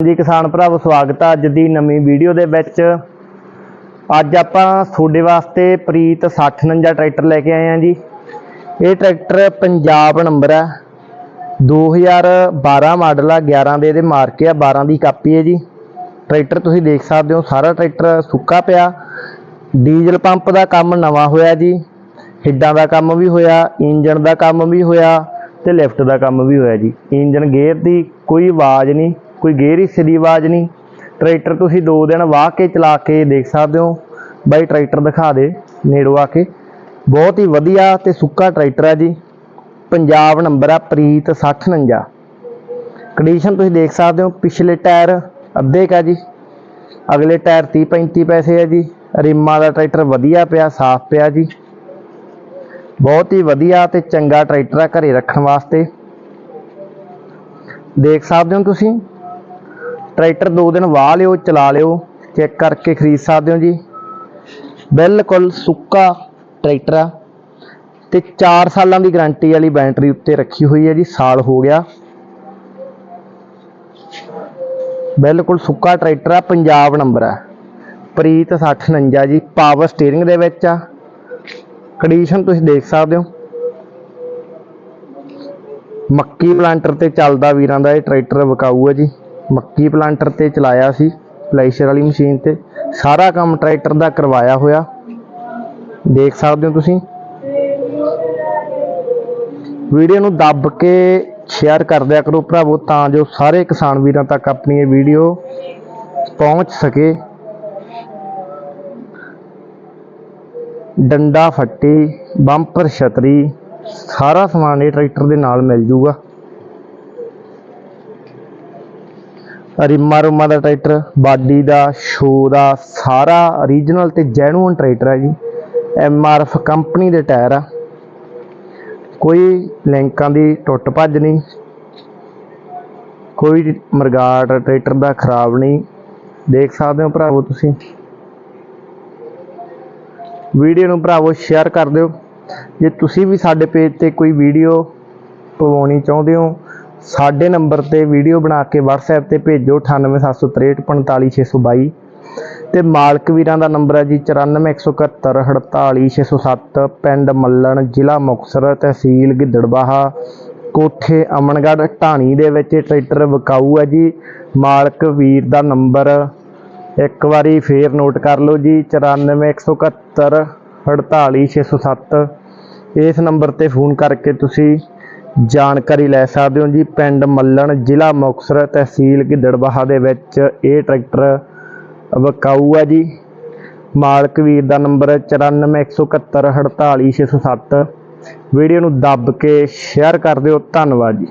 ਜੀ ਕਿਸਾਨ ਭਰਾਵੋ, ਸਵਾਗਤ ਹੈ ਅੱਜ ਦੀ ਨਵੀਂ ਵੀਡੀਓ ਦੇ ਵਿੱਚ। ਅੱਜ ਆਪਾਂ ਤੁਹਾਡੇ ਵਾਸਤੇ ਪ੍ਰੀਤ 6049 ਟਰੈਕਟਰ ਲੈ ਕੇ ਆਏ ਹਾਂ ਜੀ। ਇਹ ਟਰੈਕਟਰ ਪੰਜਾਬ ਨੰਬਰ ਹੈ 2012 ਮਾਡਲ ਆ 11 ਦੇ ਇਹਦੇ ਮਾਰਕੇ ਆ 12 ਦੀ ਕਾਪੀ ਹੈ ਜੀ। ਟਰੈਕਟਰ ਤੁਸੀਂ ਦੇਖ ਸਕਦੇ ਹੋ, ਸਾਰਾ ਟਰੈਕਟਰ ਸੁੱਕਾ ਪਿਆ। ਡੀਜ਼ਲ ਪੰਪ ਦਾ ਕੰਮ ਨਵਾਂ ਹੋਇਆ ਜੀ। ਹਿੱਡਾਂ ਦਾ ਕੰਮ ਵੀ ਹੋਇਆ ਇੰਜਨ ਦਾ ਕੰਮ ਵੀ ਹੋਇਆ ਤੇ ਲਿਫਟ ਦਾ ਕੰਮ ਵੀ ਹੋਇਆ ਜੀ। ਇੰਜਨ ਗੇਅਰ ਦੀ ਕੋਈ ਆਵਾਜ਼ ਨਹੀਂ। ਕੋਈ ਗੇਅਰ ਹਿੱਸੇ ਦੀ ਆਵਾਜ਼ ਨਹੀਂ। ਟਰੈਕਟਰ ਤੁਸੀਂ 2 ਦਿਨ ਵਾਹ ਕੇ ਚਲਾ ਕੇ ਦੇਖ ਸਕਦੇ ਹੋ। ਬਾਈ ਟਰੈਕਟਰ ਦਿਖਾ ਦੇ, ਨੇੜੋਂ ਆ ਕੇ। ਬਹੁਤ ਹੀ ਵਧੀਆ ਤੇ ਸੁੱਕਾ ਟਰੈਕਟਰ ਹੈ ਜੀ। ਪੰਜਾਬ ਨੰਬਰ ਆ, ਪ੍ਰੀਤ 6049 ਕੰਡੀਸ਼ਨ ਤੁਸੀਂ ਦੇਖ ਸਕਦੇ ਹੋ, ਪਿਛਲੇ ਟਾਇਰ ਅੱਧੇ ਕਾ ਜੀ। ਅਗਲੇ ਟਾਇਰ 30 35 ਪੈਸੇ ਆ ਜੀ। ਰਿਮਾਂ ਦਾ ਟਰੈਕਟਰ ਵਧੀਆ ਪਿਆ, ਸਾਫ਼ ਪਿਆ ਜੀ। ਬਹੁਤ ਹੀ ਵਧੀਆ ਤੇ ਚੰਗਾ ਟਰੈਕਟਰ ਆ ਘਰੇ ਰੱਖਣ ਵਾਸਤੇ। ਦੇਖ ਸਕਦੇ ਹੋ ਤੁਸੀਂ ਟਰੈਕਟਰ ਦੋ ਦਿਨ ਵਾਹ ਲਿਓ, ਚਲਾ ਲਿਓ, ਚੈੱਕ ਕਰਕੇ ਖਰੀਦ ਸਕਦੇ ਹੋ ਜੀ। ਬਿਲਕੁਲ ਸੁੱਕਾ ਟਰੈਕਟਰ ਆ। ਤੇ 4 ਸਾਲਾਂ ਦੀ ਗਾਰੰਟੀ ਵਾਲੀ ਬੈਟਰੀ ਉੱਤੇ ਰੱਖੀ ਹੋਈ ਹੈ ਜੀ, ਸਾਲ ਹੋ ਗਿਆ। ਬਿਲਕੁਲ ਸੁੱਕਾ ਟਰੈਕਟਰ ਆ, ਪੰਜਾਬ ਨੰਬਰ ਆ। ਪ੍ਰੀਤ 6049 ਜੀ ਪਾਵਰ ਸਟੀਅਰਿੰਗ ਦੇ ਵਿੱਚ ਆ। ਕੰਡੀਸ਼ਨ ਤੁਸੀਂ ਦੇਖ ਸਕਦੇ ਹੋ। ਮੱਕੀ ਪਲਾਂਟਰ ਤੇ ਚੱਲਦਾ ਵੀਰਾਂ ਦਾ ਇਹ ਟਰੈਕਟਰ ਵਿਕਾਊ ਹੈ ਜੀ। ਮੱਕੀ ਪਲਾਂਟਰ ਤੇ ਚਲਾਇਆ ਸੀ ਪਲੇਸ਼ਰ ਵਾਲੀ ਮਸ਼ੀਨ ਤੇ। ਸਾਰਾ ਕੰਮ ਟਰੈਕਟਰ ਦਾ ਕਰਵਾਇਆ ਹੋਇਆ। ਦੇਖ ਸਕਦੇ ਹੋ ਤੁਸੀਂ। ਵੀਡੀਓ ਨੂੰ ਦੱਬ ਕੇ ਸ਼ੇਅਰ ਕਰ ਦਿਆ ਕਰੋ ਭਰਾਵੋ, ਤਾਂ ਜੋ ਸਾਰੇ ਕਿਸਾਨ ਵੀਰਾਂ ਤੱਕ ਆਪਣੀ ਇਹ ਵੀਡੀਓ ਪਹੁੰਚ ਸਕੇ। ਡੰਡਾ ਫੱਟੀ, ਬੰਪਰ ਛਤਰੀ, ਸਾਰਾ ਸਮਾਨ ਇਹ ਟਰੈਕਟਰ ਦੇ ਨਾਲ ਮਿਲ ਜੂਗਾ। ਰਿਮਾ ਰੁਮਾ ਦਾ ਟਰੈਕਟਰ, ਬਾਡੀ ਦਾ ਸ਼ੋ ਦਾ, ਸਾਰਾ ਓਰੀਜਨਲ ਤੇ ਜੈਨੂਅਨ ਟਰੈਕਟਰ ਹੈ ਜੀ। ਐਮ ਆਰ ਐਫ ਕੰਪਨੀ ਦੇ ਟਾਇਰ ਆ। ਕੋਈ ਲਿੰਕਾਂ ਦੀ ਟੁੱਟ ਭੱਜ ਨਹੀਂ। ਕੋਈ ਮਰਗਾਟ ਟਰੈਕਟਰ ਦਾ ਖਰਾਬ ਨਹੀਂ। ਦੇਖ ਸਕਦੇ ਹੋ ਭਰਾਵੋ ਤੁਸੀਂ। ਵੀਡੀਓ ਨੂੰ ਭਰਾਵੋ ਸ਼ੇਅਰ ਕਰ ਦਿਓ। ਜੇ ਤੁਸੀਂ ਵੀ ਸਾਡੇ ਪੇਜ ਤੇ ਕੋਈ ਵੀਡੀਓ ਪਵਾਉਣੀ ਚਾਹੁੰਦੇ ਹੋ ਸਾਡੇ ਨੰਬਰ ਤੇ ਵੀਡੀਓ ਬਣਾ ਕੇ WhatsApp ਤੇ ਭੇਜੋ 9876345622 ਤੇ ਮਾਲਕ ਵੀਰਾਂ ਦਾ ਨੰਬਰ ਹੈ ਜੀ 9417148607 ਪਿੰਡ ਮੱਲਣ, ਜ਼ਿਲ੍ਹਾ ਮੁਕਤਸਰ, ਤਹਿਸੀਲ ਗਿੱਦੜਬਾਹਾ, ਕੋਠੇ ਅਮਨਗੜ੍ਹ, ਢਾਣੀ ਦੇ ਵਿੱਚ ਇਹ ਟਰੈਕਟਰ ਵਿਕਾਊ ਹੈ ਜੀ। ਮਾਲਕ ਵੀਰ ਦਾ ਨੰਬਰ ਇੱਕ ਵਾਰੀ ਫੇਰ ਨੋਟ ਕਰ ਲਓ ਜੀ 9417 48607 ਇਸ ਨੰਬਰ ਤੇ ਫੋਨ ਕਰਕੇ ਤੁਸੀਂ ਜਾਣਕਾਰੀ ਲੈ ਸਕਦੇ ਹੋ ਜੀ, ਪਿੰਡ ਮੱਲਣ ਜ਼ਿਲ੍ਹਾ ਮੁਕਤਸਰ ਤਹਿਸੀਲ ਗਿੱਦੜਬਾਹਾ ਦੇ ਵਿੱਚ ਇਹ ਟਰੈਕਟਰ ਵਿਕਾਊ ਹੈ ਜੀ। ਮਾਲਕ ਵੀਰ ਦਾ ਨੰਬਰ 9417 48607 ਵੀਡੀਓ ਨੂੰ ਦੱਬ ਕੇ ਸ਼ੇਅਰ ਕਰ ਦਿਓ। ਧੰਨਵਾਦ ਜੀ।